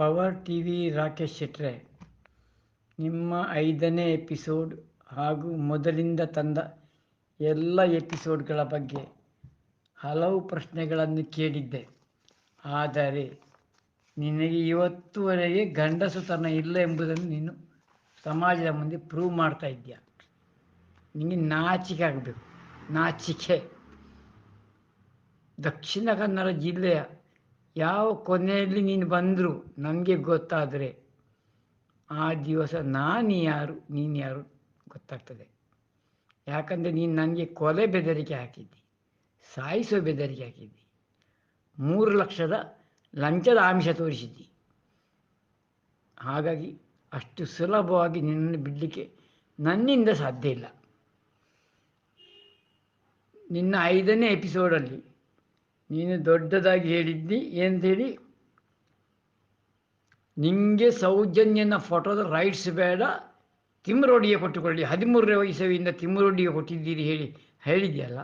Power T V Rakesh ಶೆಟ್ರೆ ನಿಮ್ಮ ಐದನೇ ಎಪಿಸೋಡ್ ಹಾಗೂ ಮೊದಲಿಂದ ತಂದ ಎಲ್ಲ ಎಪಿಸೋಡ್ಗಳ ಬಗ್ಗೆ ಹಲವು ಪ್ರಶ್ನೆಗಳನ್ನು ಕೇಳಿದ್ದೆ. ಆದರೆ ನಿನಗೆ ಇವತ್ತುವರೆಗೆ ಗಂಡಸುತನ ಇಲ್ಲ ಎಂಬುದನ್ನು ನೀನು ಸಮಾಜದ ಮುಂದೆ ಪ್ರೂವ್ ಮಾಡ್ತಾ ಇದ್ದೀಯ? ನಿನಗೆ ನಾಚಿಕೆ ಆಗಬೇಕು. ನಾಚಿಕೆ. ದಕ್ಷಿಣ ಕನ್ನಡ ಜಿಲ್ಲೆಯ ಯಾವ ಕೊನೆಯಲ್ಲಿ ನೀನು ಬಂದರೂ ನನಗೆ ಗೊತ್ತಾದರೆ ಆ ದಿವಸ ನಾನು ಯಾರು, ನೀನು ಯಾರು ಗೊತ್ತಾಗ್ತದೆ. ಯಾಕಂದರೆ ನೀನು ನನಗೆ ಕೊಲೆ ಬೆದರಿಕೆ ಹಾಕಿದ್ದಿ, ಸಾಯಿಸೋ ಬೆದರಿಕೆ ಹಾಕಿದ್ದಿ, ಮೂರು ಲಕ್ಷದ ಲಂಚದ ಆಮಿಷ ತೋರಿಸಿದ್ದಿ. ಹಾಗಾಗಿ ಅಷ್ಟು ಸುಲಭವಾಗಿ ನಿನ್ನನ್ನು ಬಿಡಲಿಕ್ಕೆ ನನ್ನಿಂದ ಸಾಧ್ಯ ಇಲ್ಲ. ನಿನ್ನ ಐದನೇ ಎಪಿಸೋಡಲ್ಲಿ ನೀನು ದೊಡ್ಡದಾಗಿ ಹೇಳಿದ್ದಿ ಹೇಳಿ? ನಿಮಗೆ ಸೌಜನ್ಯನ ಫೋಟೋದ ರೈಟ್ಸ್ ಬೇಡ ತಿಮ್ಮರೋಡಿಗೆ ಕೊಟ್ಟುಕೊಳ್ಳಿ. ಹದಿಮೂರನೇ ವಯಸ್ಸಿನಿಂದ ತಿಮ್ಮರೋಡಿಗೆ ಕೊಟ್ಟಿದ್ದೀರಿ ಹೇಳಿ. ಹೇಳಿದ್ಯಲ್ಲ?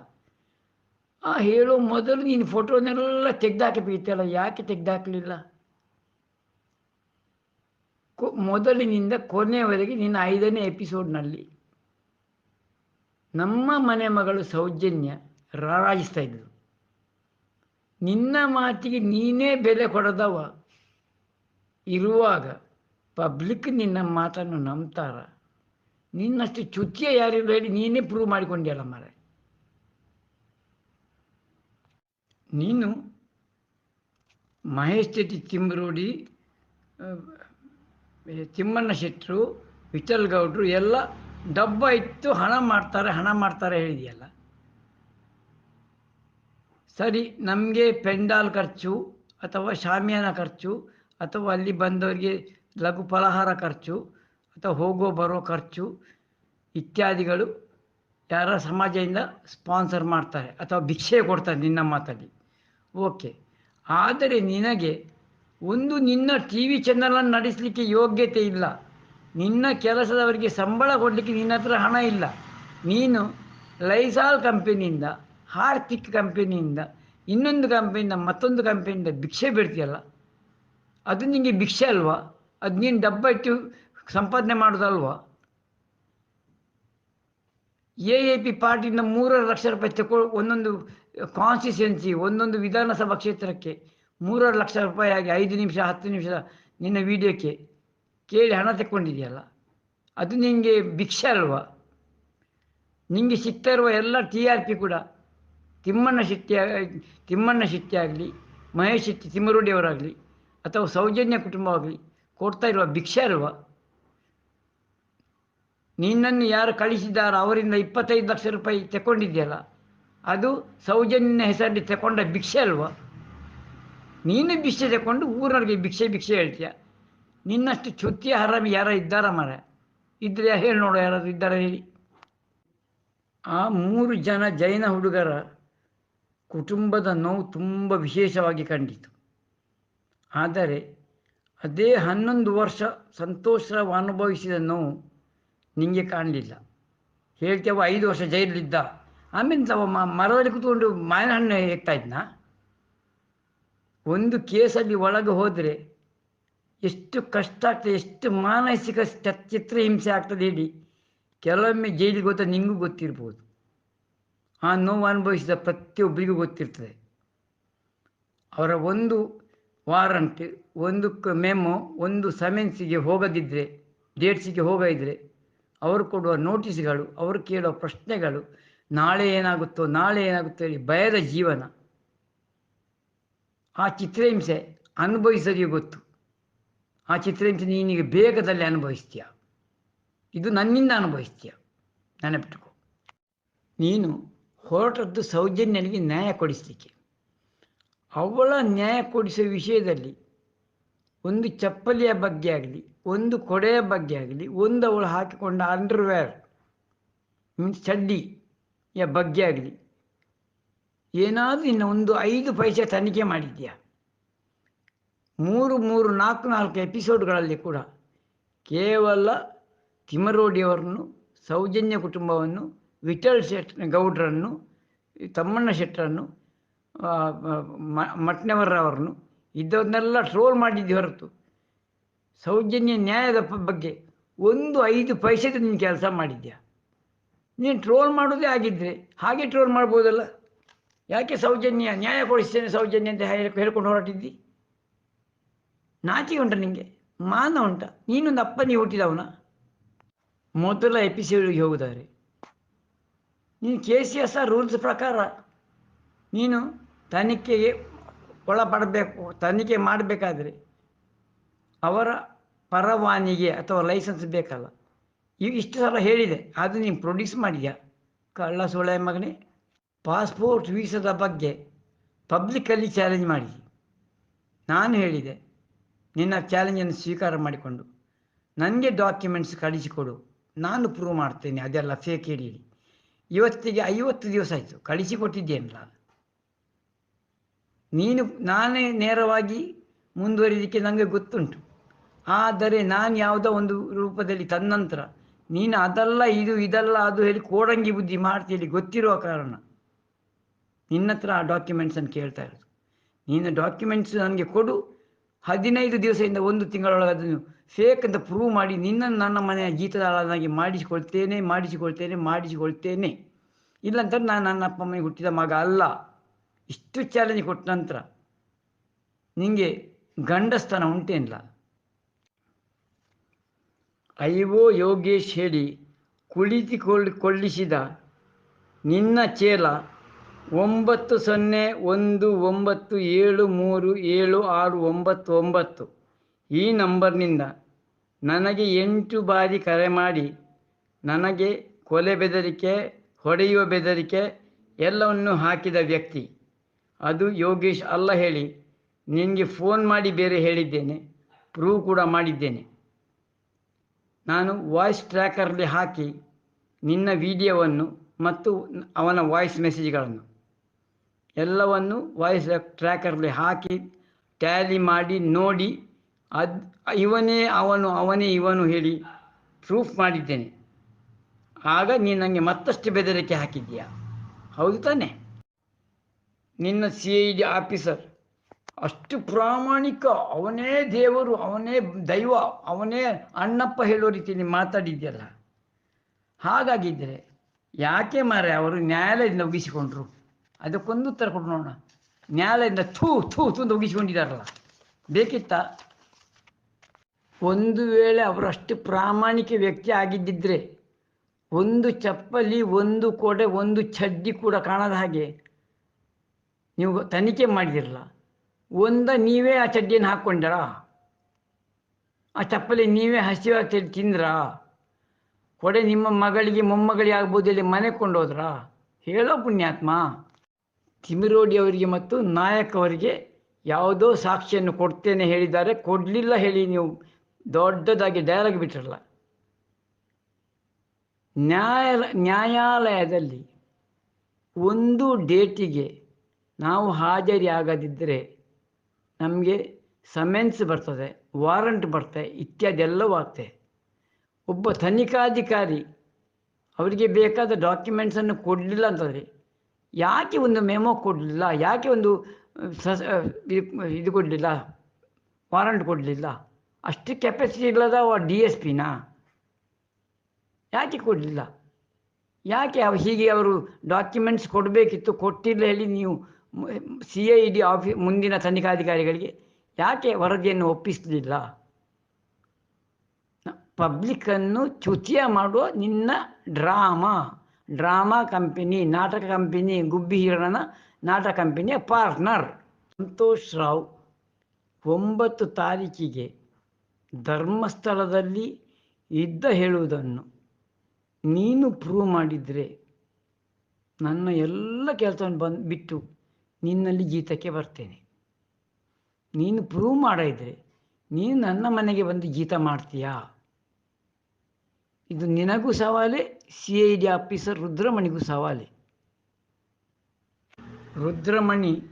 ಆ ಹೇಳೋ ಮೊದಲು ನೀನು ಫೋಟೋನೆಲ್ಲ ತೆಗೆದಾಕಬೇಕಲ್ಲ ಯಾಕೆ ತೆಗೆದಾಕಲಿಲ್ಲ? ಮೊದಲಿನಿಂದ ಕೊನೆಯವರೆಗೆ ನಿನ್ನ ಐದನೇ ಎಪಿಸೋಡ್ನಲ್ಲಿ ನಮ್ಮ ಮನೆ ಮಗಳು ಸೌಜನ್ಯ ರಾರಾಜಿಸ್ತಾ ಇದ್ದರು ನಿನ್ನ ಮಾತಿಗೆ ನೀನೇ ಬೆಲೆ ಕೊಡದವ. ಇರುವಾಗ ಪಬ್ಲಿಕ್ ನಿನ್ನ ಮಾತನ್ನು ನಂಬ್ತಾರ. ನಿನ್ನಷ್ಟು ಚುಚ್ಚಿಯ ಯಾರಿಲ್ಲ ಹೇಳಿ ನೀನೇ ಪ್ರೂವ್ ಮಾಡಿಕೊಂಡಿಯಲ್ಲ ಮರೆ ನೀನು ಮಹೇಶ್ ಶೆಟ್ಟಿ ತಿಮ್ಮರೋಡಿ ತಿಮ್ಮಣ್ಣ ಶೆಟ್ಟರು ವಿಠಲ್ ಗೌಡ್ರು ಎಲ್ಲ ಡಬ್ಬ ಇತ್ತು ಹಣ ಮಾಡ್ತಾರೆ ಹಣ ಮಾಡ್ತಾರೆ ಹೇಳಿದೆಯಲ್ಲ. ಸರಿ, ನಮಗೆ ಪೆಂಡಾಲ್ ಖರ್ಚು ಅಥವಾ ಶಾಮಿಯಾನ ಖರ್ಚು ಅಥವಾ ಅಲ್ಲಿ ಬಂದವರಿಗೆ ಲಘು ಫಲಹಾರ ಖರ್ಚು ಅಥವಾ ಹೋಗೋ ಬರೋ ಖರ್ಚು ಇತ್ಯಾದಿಗಳು ಯಾರ ಸಮಾಜದಿಂದ ಸ್ಪಾನ್ಸರ್ ಮಾಡ್ತಾರೆ ಅಥವಾ ಭಿಕ್ಷೆ ಕೊಡ್ತಾರೆ ನಿನ್ನ ಮಾತಲ್ಲಿ. ಓಕೆ. ಆದರೆ ನಿನಗೆ ಒಂದು ನಿನ್ನ ಟಿ ವಿ ಚಾನಲನ್ನು ನಡೆಸಲಿಕ್ಕೆ ಯೋಗ್ಯತೆ ಇಲ್ಲ. ನಿನ್ನ ಕೆಲಸದವರಿಗೆ ಸಂಬಳ ಕೊಡಲಿಕ್ಕೆ ನಿನ್ನ ಹತ್ರ ಹಣ ಇಲ್ಲ. ನೀನು ಲೈಸಾಲ್ ಕಂಪನಿಯಿಂದ ಹಾರ್ಪಿಕ್ ಕಂಪನಿಯಿಂದ ಇನ್ನೊಂದು ಕಂಪನಿಯಿಂದ ಮತ್ತೊಂದು ಕಂಪನಿಯಿಂದ ಭಿಕ್ಷೆ ಬಿಡ್ತೀಯಲ್ಲ? ಅದು ನಿಮಗೆ ಭಿಕ್ಷೆ ಅಲ್ವಾ? ಅದು ನೀನು ಡಬ್ಬ ಇಟ್ಟು ಸಂಪಾದನೆ ಮಾಡೋದಲ್ವಾ? ಎ ಎ ಪಿ ಪಾರ್ಟಿಯಿಂದ ಮೂರರ ಲಕ್ಷ ರೂಪಾಯಿ ತಗೊಳ್ ಒಂದೊಂದು ಕಾನ್ಸ್ಟಿಟ್ಯೂನ್ಸಿ ಒಂದೊಂದು ವಿಧಾನಸಭಾ ಕ್ಷೇತ್ರಕ್ಕೆ ಮೂರರ ಲಕ್ಷ ರೂಪಾಯಿ ಆಗಿ ಐದು ನಿಮಿಷ, ಹತ್ತು ನಿಮಿಷ ನಿನ್ನ ವಿಡಿಯೋಕ್ಕೆ ಕೇಳಿ ಹಣ ತಗೊಂಡಿದೆಯಲ್ಲ ಅದು ನಿಮಗೆ ಭಿಕ್ಷೆ ಅಲ್ವಾ? ನಿಮಗೆ ಸಿಗ್ತಾ ಇರುವ ಎಲ್ಲ ಟಿ ಆರ್ ಪಿ ಕೂಡ ತಿಮ್ಮಣ್ಣ ಶೆಟ್ಟಿ ತಿಮ್ಮಣ್ಣ ಶೆಟ್ಟಿ ಆಗಲಿ, ಮಹೇಶ್ ಶೆಟ್ಟಿ ತಿಮ್ಮರೋಡಿಯವರಾಗಲಿ ಅಥವಾ ಸೌಜನ್ಯ ಕುಟುಂಬವಾಗಲಿ, ಕೊಡ್ತಾ ಇರುವ ಭಿಕ್ಷೆ ಅಲ್ವಾ? ನಿನ್ನನ್ನು ಯಾರು ಕಳಿಸಿದ್ದಾರೋ ಅವರಿಂದ ಇಪ್ಪತ್ತೈದು ಲಕ್ಷ ರೂಪಾಯಿ ತಗೊಂಡಿದೆಯಲ್ಲ ಅದು ಸೌಜನ್ಯ ಹೆಸರಲ್ಲಿ ತಗೊಂಡ ಭಿಕ್ಷೆ ಅಲ್ವಾ? ನೀನು ಭಿಕ್ಷೆ ತಗೊಂಡು ಊರವರಿಗೆ ಭಿಕ್ಷೆ ಭಿಕ್ಷೆ ಹೇಳ್ತೀಯ. ನಿನ್ನಷ್ಟು ಚುತ್ತಿಯ ಹರಾಮಿ ಯಾರ ಇದ್ದಾರ ಮರ ಇದ್ರೆ ಹೇಳಿ ನೋಡು, ಯಾರಾದ್ರು ಇದ್ದಾರ ಹೇಳಿ. ಆ ಮೂರು ಜನ ಜೈನ ಹುಡುಗರ ಕುಟುಂಬದ ನೋವು ತುಂಬ ವಿಶೇಷವಾಗಿ ಕಂಡಿತು. ಆದರೆ ಅದೇ ಹನ್ನೊಂದು ವರ್ಷ ಸಂತೋಷರಾವ್ ಅನುಭವಿಸಿದ ನೋವು ನಿಮಗೆ ಕಾಣಲಿಲ್ಲ. ಹೇಳ್ತೇವ ಐದು ವರ್ಷ ಜೈಲಿದ್ದ ಆಮೇಲೆ ತಾವ ಮರದಲ್ಲಿ ಕೂತ್ಕೊಂಡು ಮಾವಿನ ಹಣ್ಣು ಹೇಗ್ತಾ ಇದ್ನ? ಒಂದು ಕೇಸಲ್ಲಿ ಒಳಗೆ ಹೋದರೆ ಎಷ್ಟು ಕಷ್ಟ ಆಗ್ತದೆ, ಎಷ್ಟು ಮಾನಸಿಕ ಚಿತ್ರಹಿಂಸೆ ಆಗ್ತದೆ ಹೇಳಿ. ಕೆಲವೊಮ್ಮೆ ಜೈಲಿಗೆ ಗೊತ್ತಾ ನಿಮಗೂ ಗೊತ್ತಿರ್ಬೋದು. ಆ ನೋವು ಅನುಭವಿಸಿದ ಪ್ರತಿಯೊಬ್ಬರಿಗೂ ಗೊತ್ತಿರ್ತದೆ. ಅವರ ಒಂದು ವಾರಂಟ್, ಒಂದು ಮೆಮೊ, ಒಂದು ಸಮೆನ್ಸಿಗೆ ಹೋಗದಿದ್ದರೆ ಡೇಟ್ಸಿಗೆ ಹೋಗದಿದ್ದರೆ ಅವರು ಕೊಡುವ ನೋಟಿಸ್ಗಳು, ಅವರು ಕೇಳುವ ಪ್ರಶ್ನೆಗಳು, ನಾಳೆ ಏನಾಗುತ್ತೋ ನಾಳೆ ಏನಾಗುತ್ತೋ ಹೇಳಿ ಭಯದ ಜೀವನ. ಆ ಚಿತ್ರಹಿಂಸೆ ಅನುಭವಿಸೋರಿಗೆ ಗೊತ್ತು. ಆ ಚಿತ್ರಹಿಂಸೆ ನೀನಿಗೆ ಬೇಗದಲ್ಲಿ ಅನುಭವಿಸ್ತೀಯ. ಇದು ನನ್ನಿಂದ ಅನುಭವಿಸ್ತೀಯ. ನೆನಪಿಟ್ಕೋ. ನೀನು ಹೊರಟದ್ದು ಸೌಜನ್ಯನಿಗೆ ನ್ಯಾಯ ಕೊಡಿಸಲಿಕ್ಕೆ. ಅವಳ ನ್ಯಾಯ ಕೊಡಿಸುವ ವಿಷಯದಲ್ಲಿ ಒಂದು ಚಪ್ಪಲಿಯ ಬಗ್ಗೆ ಆಗಲಿ, ಒಂದು ಕೊಡೆಯ ಬಗ್ಗೆ ಆಗಲಿ, ಒಂದು ಅವಳು ಹಾಕಿಕೊಂಡ ಅಂಡರ್ವೇರ್ ಮೀನ್ಸ್ ಚಡ್ಡಿಯ ಬಗ್ಗೆ ಆಗಲಿ, ಏನಾದರೂ ಇನ್ನು ಒಂದು ಐದು ಪೈಸೆ ತನಿಖೆ ಮಾಡಿದ್ಯಾ? ಮೂರು ಮೂರು, ನಾಲ್ಕು ನಾಲ್ಕು ಎಪಿಸೋಡ್ಗಳಲ್ಲಿ ಕೂಡ ಕೇವಲ ತಿಮರೋಡಿಯವರನ್ನು, ಸೌಜನ್ಯ ಕುಟುಂಬವನ್ನು ವಿಠಲ್ ಶೆಟ್ ಗೌಡ್ರನ್ನು, ತಮ್ಮಣ್ಣ ಶೆಟ್ಟರನ್ನು ಮಟ್ನವರವರನ್ನು ಇದ್ದವ್ರನ್ನೆಲ್ಲ ಟ್ರೋಲ್ ಮಾಡಿದ್ದು ಹೊರತು. ಸೌಜನ್ಯ ನ್ಯಾಯದ ಬಗ್ಗೆ ಒಂದು ಐದು ಪೈಸೆಗೆ ನೀನು ಕೆಲಸ ಮಾಡಿದ್ಯಾ? ನೀನು ಟ್ರೋಲ್ ಮಾಡೋದೇ ಆಗಿದ್ದರೆ ಹಾಗೆ ಟ್ರೋಲ್ ಮಾಡ್ಬೋದಲ್ಲ? ಯಾಕೆ ಸೌಜನ್ಯ, ನ್ಯಾಯ ಕೊಡಿಸ್ತೇನೆ ಸೌಜನ್ಯ ಅಂತ ಹೇಳಿ, ಹೇಳ್ಕೊಂಡು ಹೊರಟಿದ್ದಿ? ನಾಚಿ ಉಂಟ ನಿಮಗೆ ಮಾನ ಉಂಟ, ನೀನೊಂದು ಅಪ್ಪನಿಗೆ ಹುಟ್ಟಿದವನ? ಮೊದಲ ಎಪಿಸೋಡಿಗೆ ಹೋಗುತ್ತಾರೆ ನೀನು K C S R rules ಪ್ರಕಾರ ನೀನು ತನಿಖೆಗೆ ಒಳಪಡಬೇಕು, ತನಿಖೆ ಮಾಡಬೇಕಾದ್ರೆ ಅವರ ಪರವಾನಿಗೆ ಅಥವಾ ಲೈಸೆನ್ಸ್ ಬೇಕಲ್ಲ. ಈಗ ಇಷ್ಟು ಸಲ ಹೇಳಿದೆ ಅದು ನೀನು ಪ್ರೊಡ್ಯೂಸ್ ಮಾಡಿದ್ಯಾ? ಕಳ್ಳ ಸೊಳ್ಳೆ ಮಗನೇ ಪಾಸ್ಪೋರ್ಟ್ ವೀಸಾದ ಬಗ್ಗೆ ಪಬ್ಲಿಕಲ್ಲಿ ಚಾಲೆಂಜ್ ಮಾಡಿ. ನಾನು ಹೇಳಿದೆ, ನಿನ್ನ ಚಾಲೆಂಜನ್ನು ಸ್ವೀಕಾರ ಮಾಡಿಕೊಂಡು, ನನಗೆ ಡಾಕ್ಯುಮೆಂಟ್ಸ್ ಕಳಿಸಿಕೊಡು, ನಾನು ಪ್ರೂವ್ ಮಾಡ್ತೇನೆ, ಅದೆಲ್ಲ ಫೇಕ್ ಹೇಳಿ ಇವತ್ತಿಗೆ ಐವತ್ತು ದಿವಸ ಆಯಿತು. ಕಳಿಸಿಕೊಟ್ಟಿದ್ದೇನಲ್ಲ. ನೀನು, ನಾನೇ ನೇರವಾಗಿ ಮುಂದುವರಿದಕ್ಕೆ ನನಗೆ ಗೊತ್ತುಂಟು. ಆದರೆ ನಾನು ಯಾವುದೋ ಒಂದು ರೂಪದಲ್ಲಿ ತನ್ನಂತರ ನೀನು ಅದಲ್ಲ, ಇದು ಇದಲ್ಲ, ಅದು ಹೇಳಿ ಕೋಡಂಗಿ ಬುದ್ಧಿ ಮಾಡ್ತೀಯಲ್ಲಿ ಗೊತ್ತಿರುವ ಕಾರಣ ನಿನ್ನ ಹತ್ರ ಆ ಡಾಕ್ಯುಮೆಂಟ್ಸನ್ನು ಕೇಳ್ತಾ ಇರೋದು. ನೀನು ಡಾಕ್ಯುಮೆಂಟ್ಸ್ ನನಗೆ ಕೊಡು. ಹದಿನೈದು ದಿವಸದಿಂದ ಒಂದು ತಿಂಗಳೊಳಗೆ ಅದನ್ನು ಫೇಕ್ ಅಂತ ಪ್ರೂವ್ ಮಾಡಿ ನಿನ್ನನ್ನು ನನ್ನ ಮನೆಯ ಜೀತದಾಳನಾಗಿ ಮಾಡಿಸಿಕೊಳ್ತೇನೆ ಮಾಡಿಸಿಕೊಳ್ತೇನೆ ಮಾಡಿಸಿಕೊಳ್ತೇನೆ. ಇಲ್ಲಂತಂದ್ರೆ ನಾನು ನನ್ನ ಅಪ್ಪ ಅಮ್ಮನಿಗೆ ಹುಟ್ಟಿದ ಮಗ ಅಲ್ಲ. ಇಷ್ಟು ಚಾಲೆಂಜ್ ಕೊಟ್ಟ ನಂತರ ನಿಮಗೆ ಗಂಡಸ್ತನ ಉಂಟೇನಿಲ್ಲ ಐವೋ ಯೋಗೇಶ್ ಹೇಳಿ, ಕುಳಿತುಕೊಳ್ಳಿ, ಕೊಳ್ಳಿಸಿದ ನಿನ್ನ ಚೇಲ ಒಂಬತ್ತು ಸೊನ್ನೆ ಒಂದು ಒಂಬತ್ತು ಏಳು ಮೂರು ಏಳು ಆರು ಒಂಬತ್ತು ಒಂಬತ್ತು. ಈ ನಂಬರ್ನಿಂದ ನನಗೆ ಎಂಟು ಬಾರಿ ಕರೆ ಮಾಡಿ, ನನಗೆ ಕೊಲೆ ಬೆದರಿಕೆ, ಹೊಡೆಯುವ ಬೆದರಿಕೆ ಎಲ್ಲವನ್ನು ಹಾಕಿದ ವ್ಯಕ್ತಿ. ಅದು ಯೋಗೇಶ್ ಅಲ್ಲ ಹೇಳಿ, ನಿನಗೆ ಫೋನ್ ಮಾಡಿ ಬೇರೆ ಹೇಳಿದ್ದೇನೆ, ಪ್ರೂವ್ ಕೂಡ ಮಾಡಿದ್ದೇನೆ. ನಾನು ವಾಯ್ಸ್ ಟ್ರ್ಯಾಕರ್ಲಿ ಹಾಕಿ ನಿನ್ನ ವಿಡಿಯೋವನ್ನು ಮತ್ತು ಅವನ ವಾಯ್ಸ್ ಮೆಸೇಜ್ಗಳನ್ನು ಎಲ್ಲವನ್ನು ವಾಯ್ಸ್ ಟ್ರ್ಯಾಕರ್ಲಿ ಹಾಕಿ ಟ್ಯಾಲಿ ಮಾಡಿ ನೋಡಿ ಅದು, ಇವನೇ ಅವನು, ಅವನೇ ಇವನು ಹೇಳಿ ಪ್ರೂಫ್ ಮಾಡಿದ್ದೇನೆ. ಆಗ ನೀನು ನನಗೆ ಮತ್ತಷ್ಟು ಬೆದರಿಕೆ ಹಾಕಿದ್ದೀಯಾ? ಹೌದು ತಾನೆ. ನಿನ್ನ ಸಿ ಐ ಡಿ ಆಫೀಸರ್ ಅಷ್ಟು ಪ್ರಾಮಾಣಿಕ, ಅವನೇ ದೇವರು, ಅವನೇ ದೈವ, ಅವನೇ ಅಣ್ಣಪ್ಪ ಹೇಳೋ ರೀತಿ ರೀತಿಯಲ್ಲಿ ಮಾತಾಡಿದ್ಯಲ್ಲ ಹಾಗಾಗಿದ್ದರೆ ಯಾಕೆ ಮಾರೆ ಅವರು ನ್ಯಾಯಾಲಯದಿಂದ ಉಗಿಸಿಕೊಂಡ್ರು? ಅದಕ್ಕೊಂದು ಉತ್ತರ ಕೊಡು ನೋಡೋಣ. ನ್ಯಾಯಾಲಯದಿಂದ ಥೂ ಥೂ ಅಂತ ಉಗಿಸಿಕೊಂಡಿದ್ದಾರಲ್ಲ. ಬೇಕಿತ್ತಾ? ಒಂದು ವೇಳೆ ಅವರು ಅಷ್ಟು ಪ್ರಾಮಾಣಿಕ ವ್ಯಕ್ತಿ ಆಗಿದ್ದಿದ್ರೆ ಒಂದು ಚಪ್ಪಲಿ, ಒಂದು ಕೊಡೆ, ಒಂದು ಚಡ್ಡಿ ಕೂಡ ಕಾಣದ ಹಾಗೆ ನೀವು ತನಿಖೆ ಮಾಡಿದಿರಲ್ಲ. ಒಂದ ನೀವೇ ಆ ಚಡ್ಡಿಯನ್ನು ಹಾಕ್ಕೊಂಡರಾ? ಆ ಚಪ್ಪಲಿ ನೀವೇ ಹಸಿವಾಗಿ ತಿಂದ್ರಾ? ಕೊಡೆ ನಿಮ್ಮ ಮಗಳಿಗೆ, ಮೊಮ್ಮಗಳಿಗೆ ಆಗ್ಬೋದು ಇಲ್ಲಿ ಮನೆ ಕೊಂಡೋದ್ರಾ? ಹೇಳೋ ಪುಣ್ಯಾತ್ಮ. ತಿಮಿರೋಡಿ ಅವರಿಗೆ ಮತ್ತು ನಾಯಕ್ ಅವರಿಗೆ ಯಾವುದೋ ಸಾಕ್ಷಿಯನ್ನು ಕೊಡ್ತೇನೆ ಹೇಳಿದ್ದಾರೆ. ಕೊಡಲಿಲ್ಲ ಹೇಳಿ ನೀವು ದೊಡ್ಡದಾಗಿ ಡೈಲಾಗ್ ಬಿಟ್ಟಿರಲ್ಲ. ನ್ಯಾಯ, ನ್ಯಾಯಾಲಯದಲ್ಲಿ ಒಂದು ಡೇಟಿಗೆ ನಾವು ಹಾಜರಿ ಆಗದಿದ್ದರೆ ನಮಗೆ ಸಮೆನ್ಸ್ ಬರ್ತದೆ ವಾರಂಟ್ ಬರ್ತದೆ ಇತ್ಯಾದಿ ಎಲ್ಲವೂ ಆಗ್ತದೆ. ಒಬ್ಬ ತನಿಖಾಧಿಕಾರಿ ಅವರಿಗೆ ಬೇಕಾದ ಡಾಕ್ಯುಮೆಂಟ್ಸನ್ನು ಕೊಡಲಿಲ್ಲ ಅಂತಂದರೆ ಯಾಕೆ ಒಂದು ಮೆಮೊ ಕೊಡಲಿಲ್ಲ? ಯಾಕೆ ಒಂದು ಇದು ಕೊಡಲಿಲ್ಲ? ವಾರಂಟ್ ಕೊಡಲಿಲ್ಲ? ಅಷ್ಟು ಕೆಪಾಸಿಟಿ ಇಲ್ಲದ ಡಿ ಎಸ್ ಪಿನ ಯಾಕೆ ಕೊಡಲಿಲ್ಲ? ಯಾಕೆ ಹೀಗೆ ಅವರು ಡಾಕ್ಯುಮೆಂಟ್ಸ್ ಕೊಡಬೇಕಿತ್ತು, ಕೊಟ್ಟಿಲ್ಲ ಹೇಳಿ ನೀವು ಸಿ ಐ ಡಿ ಆಫಿ ಮುಂದಿನ ತನಿಖಾಧಿಕಾರಿಗಳಿಗೆ ಯಾಕೆ ವರದಿಯನ್ನು ಒಪ್ಪಿಸಲಿಲ್ಲ? ಪಬ್ಲಿಕ್ಕನ್ನು ಚ್ಯುತಿಯ ಮಾಡುವ ನಿನ್ನ ಡ್ರಾಮಾ. ಡ್ರಾಮಾ ಕಂಪನಿ, ನಾಟಕ ಕಂಪನಿ, ಗುಬ್ಬಿ ಹೀರನ ನಾಟಕ ಕಂಪನಿಯ ಪಾರ್ಟ್ನರ್. ಸಂತೋಷ್ ರಾವ್, ಒಂಬತ್ತು ತಾರೀಕಿಗೆ ಧರ್ಮಸ್ಥಳದಲ್ಲಿ ಇದ್ದ ಹೇಳುವುದನ್ನು ನೀನು ಪ್ರೂವ್ ಮಾಡಿದರೆ ನನ್ನ ಎಲ್ಲ ಕೆಲಸವನ್ನು ಬಂದು ಬಿಟ್ಟು ನಿನ್ನಲ್ಲಿ ಗೀತಕ್ಕೆ ಬರ್ತೇನೆ. ನೀನು ಪ್ರೂವ್ ಮಾಡಿದರೆ ನೀನು ನನ್ನ ಮನೆಗೆ ಬಂದು ಗೀತ ಮಾಡ್ತೀಯಾ? ಇದು ನಿನಗೂ ಸವಾಲೆ ಸಿ ಐ ಡಿ ಆಫೀಸರ್ ರುದ್ರಮಣಿಗೂ ಸವಾಲೆ. ರುದ್ರಮಣಿ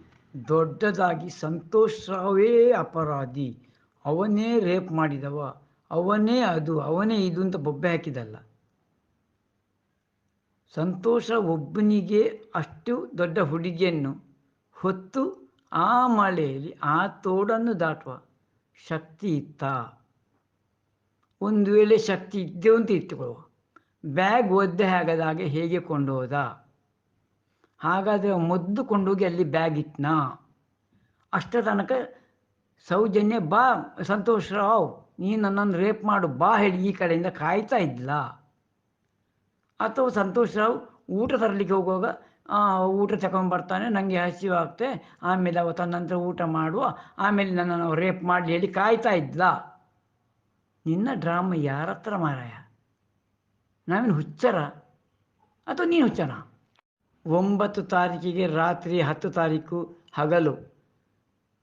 ದೊಡ್ಡದಾಗಿ ಸಂತೋಷ್ ರಾವೇ ಅಪರಾಧಿ. ಅವನೇ ರೇಪ್ ಮಾಡಿದವ, ಅವನೇ ಅದು, ಅವನೇ ಇದು ಅಂತ ಬೊಬ್ಬೆ ಹಾಕಿದಲ್ಲ. ಸಂತೋಷ ಒಬ್ಬನಿಗೆ ಅಷ್ಟು ದೊಡ್ಡ ಹುಡುಗಿಯನ್ನು ಹೊತ್ತು ಆ ಮಳೆಯಲ್ಲಿ ಆ ತೋಡನ್ನು ದಾಟುವ ಶಕ್ತಿ ಇತ್ತ. ಒಂದು ವೇಳೆ ಶಕ್ತಿ ಇದ್ದೆ ಅಂತ ಇಟ್ಟುಕೊಳ್ಳುವ. ಬ್ಯಾಗ್ ಒದ್ದೆ ಆಗದ ಹಾಗೆ ಕೊಂಡೋದ? ಹಾಗಾದರೆ ಮೊದ್ದು ಕೊಂಡೋಗಿ ಅಲ್ಲಿ ಬ್ಯಾಗ್ ಇಟ್ನಾ? ಅಷ್ಟರ ತನಕ ಸೌಜನ್ಯ, ಬಾ, ಸಂತೋಷ್ ರಾವ್ ನೀನು ನನ್ನನ್ನು ರೇಪ್ ಮಾಡು, ಬಾ ಹೇಳಿ, ಈ ಕಡೆಯಿಂದ ಕಾಯ್ತಾ ಇದ್ಲ. ಅಥವಾ ಸಂತೋಷ್ ರಾವ್ ಊಟ ತರಲಿಕ್ಕೆ ಹೋಗುವಾಗ ಊಟ ತಗೊಂಡ್ಬರ್ತಾನೆ ನನಗೆ ಹಸಿವು ಆಗ್ತೆ ಆಮೇಲೆ ಅವ ತನ್ನ ನಂತರ ಊಟ ಮಾಡುವ, ಆಮೇಲೆ ನನ್ನನ್ನು ರೇಪ್ ಮಾಡಿ ಹೇಳಿ ಕಾಯ್ತಾ ಇದ್ಲ. ನಿನ್ನ ಡ್ರಾಮ ಯಾರ ಹತ್ರ ಮಾರಾಯ? ನಾವೇನು ಹುಚ್ಚರ? ಅಥವಾ ನೀನು ಹುಚ್ಚನ? ಒಂಬತ್ತು ತಾರೀಕಿಗೆ ರಾತ್ರಿ ಹತ್ತು ತಾರೀಕು ಹಗಲು.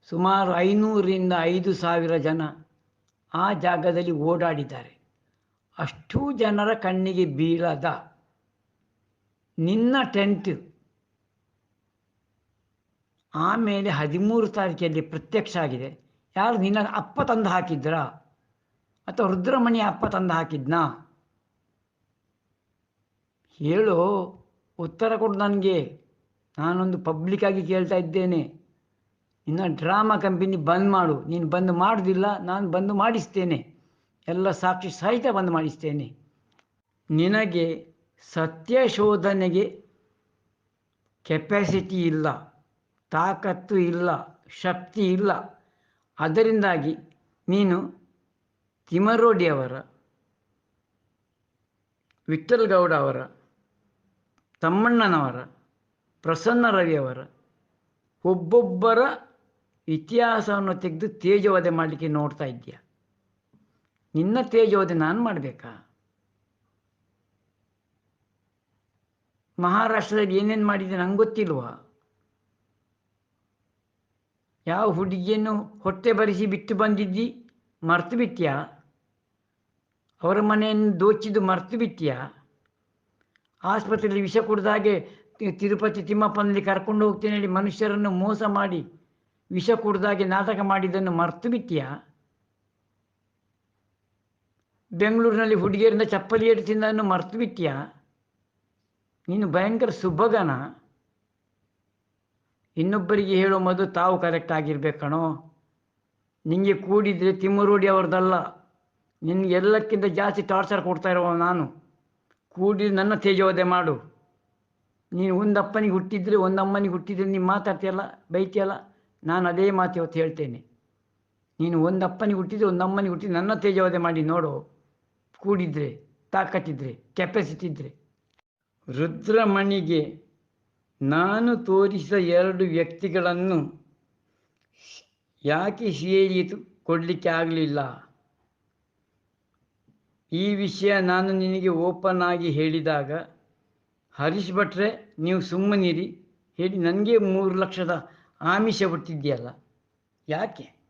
ಸುಮಾರು ಐನೂರರಿಂದ ಐದು ಸಾವಿರ ಜನ ಆ ಜಾಗದಲ್ಲಿ ಓಡಾಡಿದ್ದಾರೆ. ಅಷ್ಟೂ ಜನರ ಕಣ್ಣಿಗೆ ಬೀಳದ ನಿನ್ನ ಟೆಂಟ್ ಆಮೇಲೆ ಹದಿಮೂರು ತಾರೀಕಲ್ಲಿ ಪ್ರತ್ಯಕ್ಷ ಆಗಿದೆ. ಯಾರು ನಿನ್ನ ಅಪ್ಪ ತಂದು ಹಾಕಿದ್ರಾ? ಅಥವಾ ರುದ್ರಮಣಿ ಅಪ್ಪ ತಂದು ಹಾಕಿದ್ನಾ? ಹೇಳು, ಉತ್ತರ ಕೊಡು ನನಗೆ. ನಾನೊಂದು ಪಬ್ಲಿಕ್ ಆಗಿ ಕೇಳ್ತಾ ಇದ್ದೇನೆ. ನಿನ್ನ ಡ್ರಾಮಾ ಕಂಪನಿ ಬಂದ್ ಮಾಡು. ನೀನು ಬಂದ್ ಮಾಡೋದಿಲ್ಲ, ನಾನು ಬಂದ್ ಮಾಡಿಸ್ತೇನೆ. ಎಲ್ಲ ಸಾಕ್ಷಿ ಸಹಿತ ಬಂದ್ ಮಾಡಿಸ್ತೇನೆ. ನಿನಗೆ ಸತ್ಯ ಶೋಧನೆಗೆ ಕೆಪಾಸಿಟಿ ಇಲ್ಲ, ತಾಕತ್ತು ಇಲ್ಲ, ಶಕ್ತಿ ಇಲ್ಲ. ಅದರಿಂದಾಗಿ ನೀನು ತಿಮರೋಡಿಯವರ ವಿಠಲ್ ಗೌಡ ಅವರ, ತಮ್ಮಣ್ಣನವರ, ಪ್ರಸನ್ನ ರವಿಯವರ ಒಬ್ಬೊಬ್ಬರ ಇತಿಹಾಸವನ್ನು ತೆಗೆದು ತೇಜವಧೆ ಮಾಡಲಿಕ್ಕೆ ನೋಡ್ತಾ ಇದ್ದೀಯ? ನಿನ್ನ ತೇಜವಧೆ ನಾನು ಮಾಡಬೇಕಾ? ಮಹಾರಾಷ್ಟ್ರದಲ್ಲಿ ಏನೇನು ಮಾಡಿದೆ ನಂಗೆ ಗೊತ್ತಿಲ್ವಾ? ಯಾವ ಹುಡುಗಿಯನ್ನು ಹೊಟ್ಟೆ ಬರಿಸಿ ಬಿಟ್ಟು ಬಂದಿದ್ದಿ? ಮರ್ತು ಬಿಟ್ಟ್ಯಾ ಅವರ ಮನೆಯನ್ನು ದೋಚಿದ್ದು ಮರ್ತು ಬಿಟ್ಟ್ಯಾ ಆಸ್ಪತ್ರೆಯಲ್ಲಿ ವಿಷ ಕುಡಿದ ಹಾಗೆ ತಿರುಪತಿ ತಿಮ್ಮಪ್ಪನಲ್ಲಿ ಕರ್ಕೊಂಡು ಹೋಗ್ತೇನೆ ಹೇಳಿ ಮನುಷ್ಯರನ್ನು ಮೋಸ ಮಾಡಿ ವಿಷ ಕುಡ್ದಾಗೆ ನಾಟಕ ಮಾಡಿದ್ದನ್ನು ಮರ್ತು ಬಿಟ್ಟ್ಯಾ? ಬೆಂಗಳೂರಿನಲ್ಲಿ ಹುಡುಗಿಯರಿಂದ ಚಪ್ಪಲಿ ಏಟು ತಿಂದನ್ನು ಮರ್ತು ಬಿಟ್ಟ್ಯಾ? ನೀನು ಭಯಂಕರ ಸುಬ್ಬಗನ? ಇನ್ನೊಬ್ಬರಿಗೆ ಹೇಳೋ ಮೊದಲು ತಾವು ಕರೆಕ್ಟ್ ಆಗಿರ್ಬೇಕಣೋ ನಿಂಗೆ ಕೂಡಿದ್ರೆ ತಿಮ್ಮರೋಡಿ ಅವ್ರದ್ದಲ್ಲ. ನಿನ್ಗೆ ಎಲ್ಲಕ್ಕಿಂತ ಜಾಸ್ತಿ ಟಾರ್ಚರ್ ಕೊಡ್ತಾ ಇರುವ ನಾನು. ಕೂಡಿ ನನ್ನ ತೇಜೋದೆ ಮಾಡು. ನೀನು ಒಂದಪ್ಪನಿಗೆ ಹುಟ್ಟಿದ್ರೆ ಒಂದಮ್ಮನಿಗೆ ಹುಟ್ಟಿದ್ರೆ ನೀನು ಮಾತಾಡ್ತೀಯಲ್ಲ, ಬೈತಿಯಲ್ಲ? ನಾನು ಅದೇ ಮಾತು ಇವತ್ತು ಹೇಳ್ತೇನೆ. ನೀನು ಒಂದಪ್ಪನಿಗೆ ಹುಟ್ಟಿದ್ರೆ ಒಂದಮ್ಮನಿಗೆ ಹುಟ್ಟಿದ್ರೆ ನನ್ನ ತೇಜವಧೆ ಮಾಡಿ ನೋಡು. ಕೂಡಿದ್ರೆ, ತಾಕತ್ತಿದ್ರೆ ಕೆಪಾಸಿಟಿ ಇದ್ರೆ. ರುದ್ರಮಣಿಗೆ ನಾನು ತೋರಿಸಿದ ಎರಡು ವ್ಯಕ್ತಿಗಳನ್ನು ಯಾಕೆ ಸೇರಿ ಕೊಡಲಿಕ್ಕೆ ಆಗಲಿಲ್ಲ? ಈ ವಿಷಯ ನಾನು ನಿನಗೆ ಓಪನ್ ಆಗಿ ಹೇಳಿದಾಗ, ಹರೀಶ್ ಭಟ್ರೆ, ನೀವು ಸುಮ್ಮನಿರಿ. ಹೇಳಿ, ನನಗೆ ಮೂರು ಲಕ್ಷದ ಆಮಿಷ ಬಿಟ್ಟಿದ್ದೀಯಲ್ಲ? ಯಾಕೆ?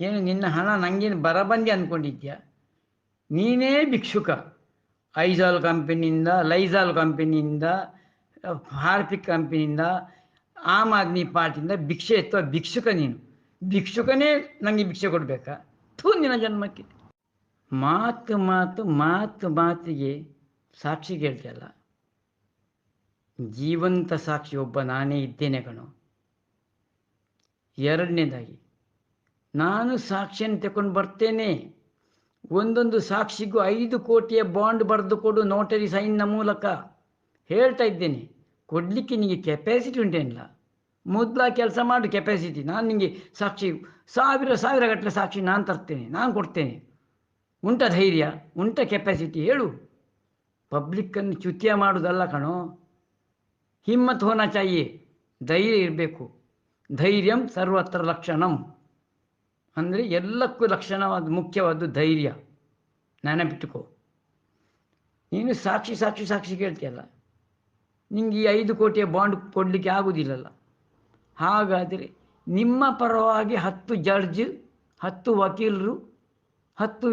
ಏನು ನಿನ್ನ ಹಣ ನನಗೇನು ಬರಬಂದಿ ಅಂದ್ಕೊಂಡಿದ್ಯಾ ನೀನೇ ಭಿಕ್ಷುಕ. ಐಜಾಲ್ ಕಂಪನಿಯಿಂದ, ಲೈಜಾಲ್ ಕಂಪನಿಯಿಂದ, ಹಾರ್ಪಿಕ್ ಕಂಪನಿಯಿಂದ, ಆಮ್ ಆದ್ಮಿ ಪಾರ್ಟಿಯಿಂದ ಭಿಕ್ಷೆ ಎತ್ತುವ ಭಿಕ್ಷುಕ ನೀನು. ಭಿಕ್ಷುಕನೇ ನನಗೆ ಭಿಕ್ಷೆ ಕೊಡಬೇಕಾ? ಥೂ, ನಿನ್ನ ಜನ್ಮಕ್ಕೆ. ಮಾತು ಮಾತು ಮಾತು, ಮಾತಿಗೆ ಸಾಕ್ಷಿ ಕೇಳ್ತಿಯಲ್ಲ? ಜೀವಂತ ಸಾಕ್ಷಿ ಒಬ್ಬ ನಾನೇ ಇದ್ದೇನೆ ಕಣೋ. ಎರಡನೇದಾಗಿ, ನಾನು ಸಾಕ್ಷಿಯನ್ನು ತಗೊಂಡು ಬರ್ತೇನೆ. ಒಂದೊಂದು ಸಾಕ್ಷಿಗೂ ಐದು ಕೋಟಿಯ ಬಾಂಡ್ ಬರೆದು ಕೊಡು ನೋಟರಿ ಸೈನ್ನ ಮೂಲಕ. ಹೇಳ್ತಾ ಇದ್ದೇನೆ, ಕೊಡಲಿಕ್ಕೆ ನಿಮಗೆ ಕೆಪಾಸಿಟಿ ಉಂಟೇನಿಲ್ಲ ಮೊದಲ ಕೆಲಸ ಮಾಡು ಕೆಪಾಸಿಟಿ ನಾನು ನಿಮಗೆ ಸಾಕ್ಷಿ, ಸಾವಿರ ಸಾವಿರ ಗಟ್ಟಲೆ ಸಾಕ್ಷಿ ನಾನು ತರ್ತೇನೆ, ನಾನು ಕೊಡ್ತೇನೆ. ಉಂಟ ಧೈರ್ಯ, ಉಂಟ ಕೆಪಾಸಿಟಿ ಹೇಳು. ಪಬ್ಲಿಕ್ಕನ್ನು ಚ್ಯುತಿಯ ಮಾಡೋದಲ್ಲ ಕಣೋ. ಹಿಮ್ಮತ್ ಹೋನಾ ಚಾಯಿ, ಧೈರ್ಯ ಇರಬೇಕು. ಧೈರ್ಯಂ ಸರ್ವತ್ರ ಲಕ್ಷಣಂ. ಅಂದರೆ ಎಲ್ಲಕ್ಕೂ ಲಕ್ಷಣವಾದ ಮುಖ್ಯವಾದ ಧೈರ್ಯ. ನೆನಪಿಟ್ಟುಕೋ ನೀನು ಸಾಕ್ಷಿ ಸಾಕ್ಷಿ ಸಾಕ್ಷಿ ಕೇಳ್ತೀಯಲ್ಲ. ನಿಂಗೆ ಈ ಐದು ಕೋಟಿಯ ಬಾಂಡ್ ಕೊಡಲಿಕ್ಕೆ ಆಗುವುದಿಲ್ಲಲ್ಲ ಹಾಗಾದರೆ ನಿಮ್ಮ ಪರವಾಗಿ ಹತ್ತು ಜಡ್ಜ್, ಹತ್ತು ವಕೀಲರು, ಹತ್ತು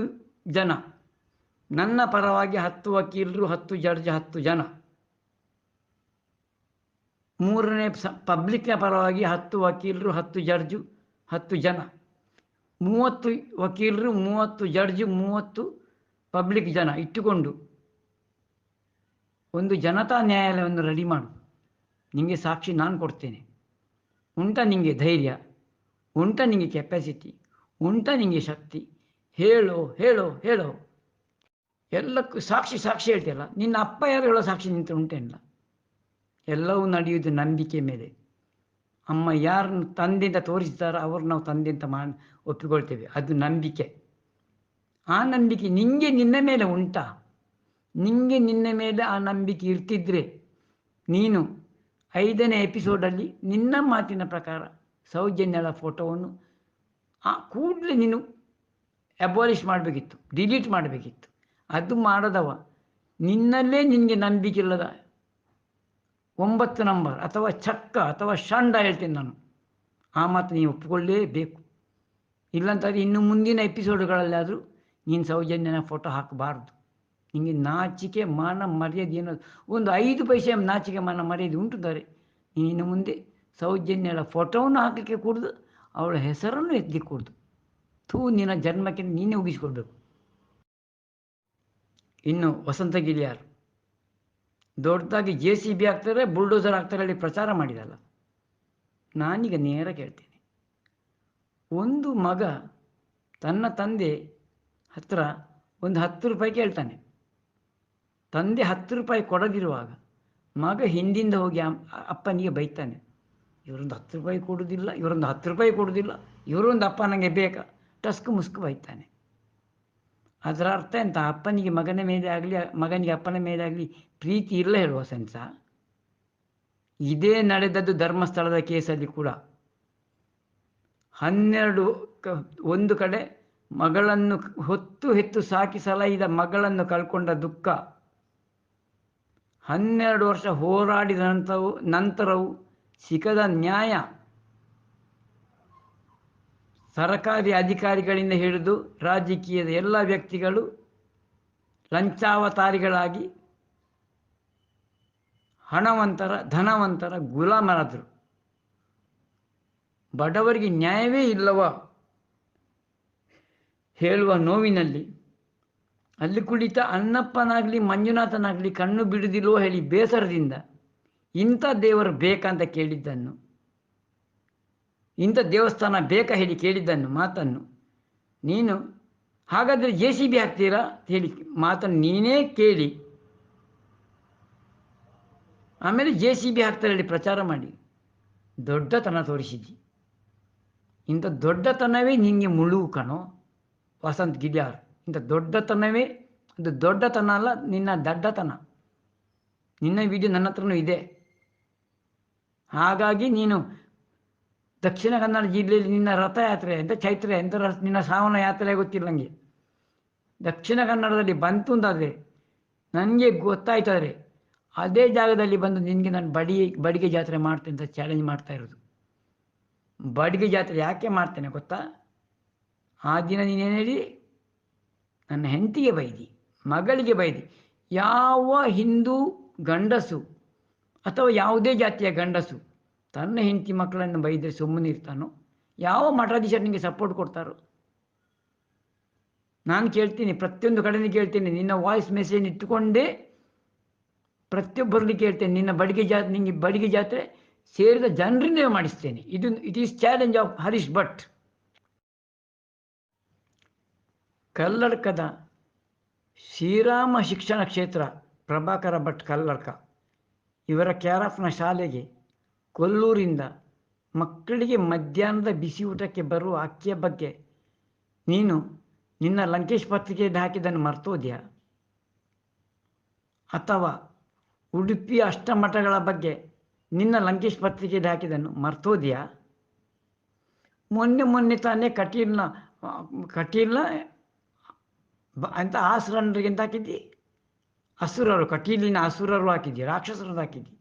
ಜನ. ನನ್ನ ಪರವಾಗಿ ಹತ್ತು ವಕೀಲರು, ಹತ್ತು ಜಡ್ಜ್, ಹತ್ತು ಜನ. ಮೂರನೇ ಪಬ್ಲಿಕ್ನ ಪರವಾಗಿ ಹತ್ತು ವಕೀಲರು, ಹತ್ತು ಜಡ್ಜು, ಹತ್ತು ಜನ. ಮೂವತ್ತು ವಕೀಲರು, ಮೂವತ್ತು ಜಡ್ಜು, ಮೂವತ್ತು ಪಬ್ಲಿಕ್ ಜನ ಇಟ್ಟುಕೊಂಡು ಒಂದು ಜನತಾ ನ್ಯಾಯಾಲಯವನ್ನು ರೆಡಿ ಮಾಡು. ನಿಮಗೆ ಸಾಕ್ಷಿ ನಾನು ಕೊಡ್ತೇನೆ. ಉಂಟ ನಿಮಗೆ ಧೈರ್ಯ, ಉಂಟ ನಿಮಗೆ ಕೆಪಾಸಿಟಿ ಉಂಟ ನಿಮಗೆ ಶಕ್ತಿ. ಹೇಳೋ ಹೇಳೋ ಹೇಳೋ. ಎಲ್ಲಕ್ಕೂ ಸಾಕ್ಷಿ ಸಾಕ್ಷಿ ಹೇಳ್ತೀಯಲ್ಲ. ನಿನ್ನ ಅಪ್ಪ ಯಾರು ಹೇಳೋ ಸಾಕ್ಷಿ ನಿಂತು ಉಂಟೇನಿಲ್ಲ. ಎಲ್ಲವೂ ನಡೆಯುವುದು ನಂಬಿಕೆ ಮೇಲೆ. ಅಮ್ಮ ಯಾರನ್ನು ತಂದೆಯಿಂದ ತೋರಿಸ್ತಾರೋ ಅವ್ರು ನಾವು ತಂದೆಯಿಂದ ಮಾ, ಒಪ್ಪಿಕೊಳ್ತೇವೆ. ಅದು ನಂಬಿಕೆ. ಆ ನಂಬಿಕೆ ನಿಂಗೆ ನಿನ್ನ ಮೇಲೆ ಉಂಟಾ. ನಿಂಗೆ ನಿನ್ನ ಮೇಲೆ ಆ ನಂಬಿಕೆ ಇರ್ತಿದ್ರೆ ನೀನು ಐದನೇ ಎಪಿಸೋಡಲ್ಲಿ ನಿನ್ನ ಮಾತಿನ ಪ್ರಕಾರ ಸೌಜನ್ಯಳ ಫೋಟೋವನ್ನು ಆ ಕೂಡಲೇ ನೀನು ಅಬಾಲಿಷ್ ಮಾಡಬೇಕಿತ್ತು ಡಿಲೀಟ್ ಮಾಡಬೇಕಿತ್ತು. ಅದು ಮಾಡದವ. ನಿನ್ನಲ್ಲೇ ನಿನಗೆ ನಂಬಿಕೆ ಇಲ್ಲದ ಒಂಬತ್ತು ನಂಬರ್ ಅಥವಾ ಚಕ್ಕ ಅಥವಾ ಷಂಡ ಹೇಳ್ತೀನಿ ನಾನು. ಆ ಮಾತು ನೀವು ಒಪ್ಪಿಕೊಳ್ಳೇಬೇಕು. ಇಲ್ಲಂತಾದ್ರೆ ಇನ್ನು ಮುಂದಿನ ಎಪಿಸೋಡ್ಗಳಲ್ಲಾದರೂ ನೀನು ಸೌಜನ್ಯನ ಫೋಟೋ ಹಾಕಬಾರ್ದು. ನಿಮಗೆ ನಾಚಿಕೆ, ಮಾನ, ಮರ್ಯಾದೆ ಏನೋ ಒಂದು ಐದು ಪೈಸೆ ನಾಚಿಕೆ, ಮಾನ, ಮರ್ಯಾದೆ ಉಂಟುತ್ತಾರೆ ನೀನು ಇನ್ನು ಮುಂದೆ ಸೌಜನ್ಯಳ ಫೋಟೋವನ್ನು ಹಾಕಲಿಕ್ಕೆ ಕೂಡ್ದು, ಅವಳ ಹೆಸರನ್ನು ಎತ್ತಲಿಕ್ಕೆ ಕೂಡ್ದು. ತೂ ನಿನ್ನ ಜನ್ಮಕ್ಕೆ ನೀನೇ ಉಗಿಸ್ಕೊಳ್ಬೇಕು. ಇನ್ನು ವಸಂತ ಗಿಳಿಯಾರ್ ದೊಡ್ಡದಾಗಿ ಜೆ ಸಿ ಬಿ ಆಗ್ತಾರೆ ಬುಲ್ಡೋಸರ್ ಆಗ್ತಾರೆ ಹೇಳಿ ಪ್ರಚಾರ ಮಾಡಿದಲ್ಲ. ನಾನೀಗ ನೇರ ಕೇಳ್ತೇನೆ. ಒಂದು ಮಗ ತನ್ನ ತಂದೆ ಹತ್ರ ಒಂದು ಹತ್ತು ರೂಪಾಯಿ ಕೇಳ್ತಾನೆ. ತಂದೆ ಹತ್ತು ರೂಪಾಯಿ ಕೊಡದಿರುವಾಗ ಮಗ ಹಿಂದಿಂದ ಹೋಗಿ ಅಪ್ಪನಿಗೆ ಬೈತಾನೆ. ಇವರೊಂದು ಹತ್ತು ರೂಪಾಯಿ ಕೊಡೋದಿಲ್ಲ, ಇವರೊಂದು ಹತ್ತು ರೂಪಾಯಿ ಕೊಡೋದಿಲ್ಲ, ಇವರೊಂದು ಅಪ್ಪ ನನಗೆ ಬೇಕಾ? ಟಸ್ಕು ಮುಸ್ಕು ಬೈತಾನೆ. ಅದರ ಅರ್ಥ ಎಂತ? ಅಪ್ಪನಿಗೆ ಮಗನ ಮೇಲೆ ಆಗಲಿ, ಮಗನಿಗೆ ಅಪ್ಪನ ಮೇಲೆ ಆಗಲಿ ಪ್ರೀತಿ ಇಲ್ಲ ಹೇಳುವ ಸೆನ್ಸ? ಇದೇ ನಡೆದದ್ದು ಧರ್ಮಸ್ಥಳದ ಕೇಸಲ್ಲಿ ಕೂಡ. ಹನ್ನೆರಡು ಒಂದು ಕಡೆ ಮಗಳನ್ನು ಹೊತ್ತು ಹೆತ್ತು ಸಾಕಿ ಸಲಹಿದ ಮಗಳನ್ನು ಕಳ್ಕೊಂಡ ದುಃಖ. ಹನ್ನೆರಡು ವರ್ಷ ಹೋರಾಡಿದ ನಂತರವು ನಂತರವೂ ಸಿಗದ ನ್ಯಾಯ. ಸರಕಾರಿ ಅಧಿಕಾರಿಗಳಿಂದ ಹಿಡಿದು ರಾಜಕೀಯದ ಎಲ್ಲ ವ್ಯಕ್ತಿಗಳು ಲಂಚಾವತಾರಿಗಳಾಗಿ ಹಣವಂತರ, ಧನವಂತರ ಗುಲಾಮರಾದರು. ಬಡವರಿಗೆ ನ್ಯಾಯವೇ ಇಲ್ಲವ ಹೇಳುವ ನೋವಿನಲ್ಲಿ. ಅಲ್ಲಿ ಕುಳಿತ ಅಣ್ಣಪ್ಪನಾಗಲಿ, ಮಂಜುನಾಥನಾಗಲಿ ಕಣ್ಣು ಬಿಡುದಿಲ್ವೋ ಹೇಳಿ ಬೇಸರದಿಂದ ಇಂಥ ದೇವರು ಬೇಕಂತ ಕೇಳಿದ್ದನ್ನು ಇಂಥ ದೇವಸ್ಥಾನ ಬೇಕಾ ಹೇಳಿ ಕೇಳಿದ್ದನ್ನು ಮಾತನ್ನು. ನೀನು ಹಾಗಾದರೆ ಜೆ ಸಿ ಬಿ ಹಾಕ್ತೀರಾ ಹೇಳಿ ಮಾತನ್ನು ನೀನೇ ಕೇಳಿ. ಆಮೇಲೆ ಜೆ ಸಿ ಬಿ ಹಾಕ್ತಾರೆ ಹೇಳಿ ಪ್ರಚಾರ ಮಾಡಿ. ದೊಡ್ಡತನ ತೋರಿಸಿದ್ದಿ. ಇಂಥ ದೊಡ್ಡತನವೇ ನಿನಗೆ ಮುಳುಗು ಕಣೋ, ವಸಂತ್ ಗಿಡ್ಯಾರ್ ಇಂಥ ದೊಡ್ಡತನವೇ, ಅದು ದೊಡ್ಡತನ ಅಲ್ಲ, ನಿನ್ನ ದಡ್ಡತನ. ನಿನ್ನ ವಿಡಿಯೋ ನನ್ನ ಹತ್ರನೂ ಇದೆ. ಹಾಗಾಗಿ ನೀನು ದಕ್ಷಿಣ ಕನ್ನಡ ಜಿಲ್ಲೆಯಲ್ಲಿ ನಿನ್ನ ರಥಯಾತ್ರೆ ಅಂತ ಚೈತ್ರ ರ- ನಿನ್ನ ಸಾವನ ಯಾತ್ರೆ ಗೊತ್ತಿಲ್ಲ ನನಗೆ ದಕ್ಷಿಣ ಕನ್ನಡದಲ್ಲಿ ಬಂತು ಅಂತಾದರೆ ನನಗೆ ಗೊತ್ತಾಯ್ತಾದರೆ ಅದೇ ಜಾಗದಲ್ಲಿ ಬಂದು ನಿನಗೆ ನಾನು ಬಡಿ, ಬಡಿಗೆ ಜಾತ್ರೆ ಮಾಡ್ತೇನೆ ಅಂತ ಚಾಲೆಂಜ್ ಮಾಡ್ತಾ ಇರೋದು. ಬಡಿಗೆ ಜಾತ್ರೆ ಯಾಕೆ ಮಾಡ್ತೇನೆ ಗೊತ್ತಾ? ಆ ದಿನ ನೀನೇನು ಹೇಳಿ? ನನ್ನ ಹೆಂಡತಿಗೆ ಬೈದಿ, ಮಗಳಿಗೆ ಬೈದಿ. ಯಾವ ಹಿಂದೂ ಗಂಡಸು ಅಥವಾ ಯಾವುದೇ ಜಾತಿಯ ಗಂಡಸು ತನ್ನ ಹೆಂಡತಿ ಮಕ್ಕಳನ್ನು ಬೈದರೆ ಸುಮ್ಮನೆ ಇರ್ತಾನೋ? ಯಾವ ನಿಮಗೆ ಸಪೋರ್ಟ್ ಕೊಡ್ತಾರೋ? ನಾನು ಕೇಳ್ತೀನಿ, ಪ್ರತಿಯೊಂದು ಕಡೆನೇ ಕೇಳ್ತೀನಿ. ನಿನ್ನ ವಾಯ್ಸ್ ಮೆಸೇಜ್ ಇಟ್ಟುಕೊಂಡೇ ಪ್ರತಿಯೊಬ್ಬರಲ್ಲಿ ಕೇಳ್ತೇನೆ. ನಿನ್ನ ಬಡಿಗೆ ಜಾತ್ರೆ ನಿಮಗೆ ಬಡಿಗೆ ಜಾತ್ರೆ ಸೇರಿದ ಜನರಿಂದ ಮಾಡಿಸ್ತೇನೆ. ಇದು it is challenge of Harish Bhat. ಕಲ್ಲಡ್ಕದ Shriram ಶಿಕ್ಷಣ ಕ್ಷೇತ್ರ, ಪ್ರಭಾಕರ ಭಟ್ ಕಲ್ಲಡ್ಕ. ಇವರ ಕ್ಯಾರಫ್ನ ಶಾಲೆಗೆ ಕೊಲ್ಲೂರಿಂದ ಮಕ್ಕಳಿಗೆ ಮಧ್ಯಾಹ್ನದ ಬಿಸಿ ಊಟಕ್ಕೆ ಬರುವ ಅಕ್ಕಿಯ ಬಗ್ಗೆ ನೀನು ನಿನ್ನ ಲಂಕೇಶ್ ಪತ್ರಿಕೆಯಲ್ಲಿ ಹಾಕಿದ್ದನ್ನು ಮರ್ತೋದ್ಯಾ? ಅಥವಾ ಉಡುಪಿ ಅಷ್ಟಮಠಗಳ ಬಗ್ಗೆ ನಿನ್ನ ಲಂಕೇಶ್ ಪತ್ರಿಕೆಯಲ್ಲಿ ಹಾಕಿದ್ದನ್ನು ಮರ್ತೋದ್ಯಾ? ಮೊನ್ನೆ ಮೊನ್ನೆ ತಾನೇ ಕಟೀಲ್ನ ಕಟೀಲ್ನ ಅಂತ ಆಸುರನ್ರಿಗೆ ಅಂತ ಹಾಕಿದ್ದಿ? ಅಸುರರು, ಕಟೀಲಿನ ಅಸುರರು ಹಾಕಿದ್ದಿ ರಾಕ್ಷಸರದ್ದು ಹಾಕಿದ್ದಿ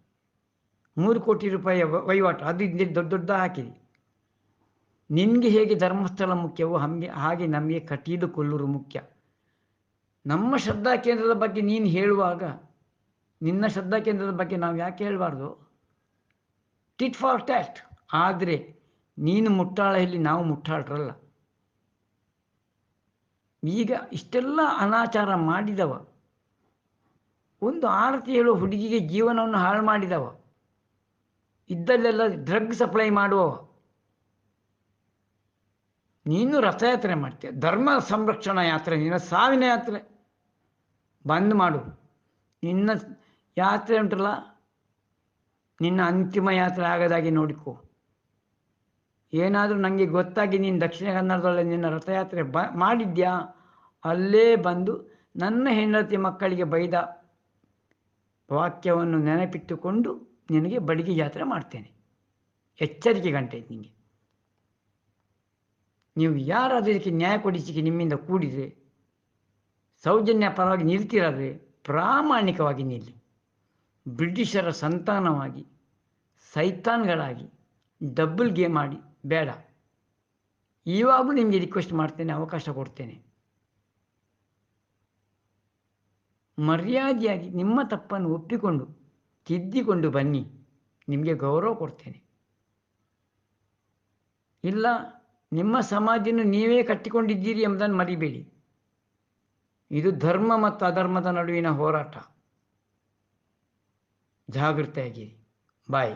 ಮೂರು ಕೋಟಿ ರೂಪಾಯಿಯ ವ- ವಹಿವಾಟು. ಅದು ದೊಡ್ಡ ದೊಡ್ಡ ಹಾಕಿದೆ. ನಿನಗೆ ಹೇಗೆ ಧರ್ಮಸ್ಥಳ ಮುಖ್ಯವೋ ಹಮ್ಮಿ ಹಾಗೆ ನಮಗೆ ಕಟೀಲು ಕೊಲ್ಲೂರು ಮುಖ್ಯ. ನಮ್ಮ ಶ್ರದ್ಧಾ ಕೇಂದ್ರದ ಬಗ್ಗೆ ನೀನು ಹೇಳುವಾಗ, ನಿನ್ನ ಶ್ರದ್ಧಾ ಕೇಂದ್ರದ ಬಗ್ಗೆ ನಾವು ಯಾಕೆ ಹೇಳಬಾರ್ದು? ಟಿಟ್ ಫಾರ್ ಟ್ಯಾಸ್ಟ್ ಆದರೆ ನೀನು ಮುಟ್ಟಾಳ ಇಲ್ಲಿ ನಾವು ಮುಟ್ಟಾಳರಲ್ಲ. ಈಗ ಇಷ್ಟೆಲ್ಲ ಅನಾಚಾರ ಮಾಡಿದವ, ಒಂದು ಆರತಿ ಹೇಳುವ ಹುಡುಗಿಗೆ ಜೀವನವನ್ನು ಹಾಳು ಮಾಡಿದವ ಇದ್ದಲ್ಲೆಲ್ಲ ಡ್ರಗ್ ಸಪ್ಲೈ ಮಾಡುವ? ನೀನು ರಥಯಾತ್ರೆ ಮಾಡ್ತೀಯ. ಧರ್ಮ ಸಂರಕ್ಷಣಾ ಯಾತ್ರೆ, ನಿನ್ನ ಸಾವಿನ ಯಾತ್ರೆ. ಬಂದ್ ಮಾಡು. ನಿನ್ನ ಯಾತ್ರೆ ಉಂಟಲ್ಲ? ನಿನ್ನ ಅಂತಿಮ ಯಾತ್ರೆ ಆಗದಾಗಿ ನೋಡಿಕೊ. ಏನಾದರೂ ನನಗೆ ಗೊತ್ತಾಗಿ ನೀನು ದಕ್ಷಿಣ ಕನ್ನಡದಲ್ಲಿ ನಿನ್ನ ರಥಯಾತ್ರೆ ಬ, ಮಾಡಿದ್ಯಾ? ಅಲ್ಲೇ ಬಂದು ನನ್ನ ಹೆಂಡತಿ ಮಕ್ಕಳಿಗೆ ಬೈದ ವಾಕ್ಯವನ್ನು ನೆನಪಿಟ್ಟುಕೊಂಡು ನಿನಗೆ ಬಡಿಗೆ ಯಾತ್ರೆ ಮಾಡ್ತೇನೆ. ಎಚ್ಚರಿಕೆ ಗಂಟೆ ನಿಮಗೆ ನೀವು ಯಾರಾದರೂ ಇದಕ್ಕೆ ನ್ಯಾಯ ಕೊಡಿಸಿಕೆ ನಿಮ್ಮಿಂದ ಕೂಡಿದರೆ, ಸೌಜನ್ಯ ಪರವಾಗಿ ನಿಲ್ತಿರಾದರೆ ಪ್ರಾಮಾಣಿಕವಾಗಿ ನಿಲ್ಲಿ. ಬ್ರಿಟಿಷರ ಸಂತಾನವಾಗಿ, ಸೈತಾನ್ಗಳಾಗಿ ಡಬ್ಬಲ್ ಗೇಮ್ ಮಾಡಿ ಬೇಡ. ಇವಾಗಲೂ ನಿಮಗೆ ರಿಕ್ವೆಸ್ಟ್ ಮಾಡ್ತೇನೆ, ಅವಕಾಶ ಕೊಡ್ತೇನೆ. ಮರ್ಯಾದೆಯಾಗಿ ನಿಮ್ಮ ತಪ್ಪನ್ನು ಒಪ್ಪಿಕೊಂಡು ತಿದ್ದಿಕೊಂಡು ಬನ್ನಿ. ನಿಮಗೆ ಗೌರವ ಕೊಡ್ತೇನೆ. ಇಲ್ಲ, ನಿಮ್ಮ ಸಮಾಧಿಯನ್ನು ನೀವೇ ಕಟ್ಟಿಕೊಂಡಿದ್ದೀರಿ ಎಂಬುದನ್ನು ಮರಿಬೇಡಿ. ಇದು ಧರ್ಮ ಮತ್ತು ಅಧರ್ಮದ ನಡುವಿನ ಹೋರಾಟ. ಜಾಗೃತೆಯಾಗಿರಿ ಬಾಯ್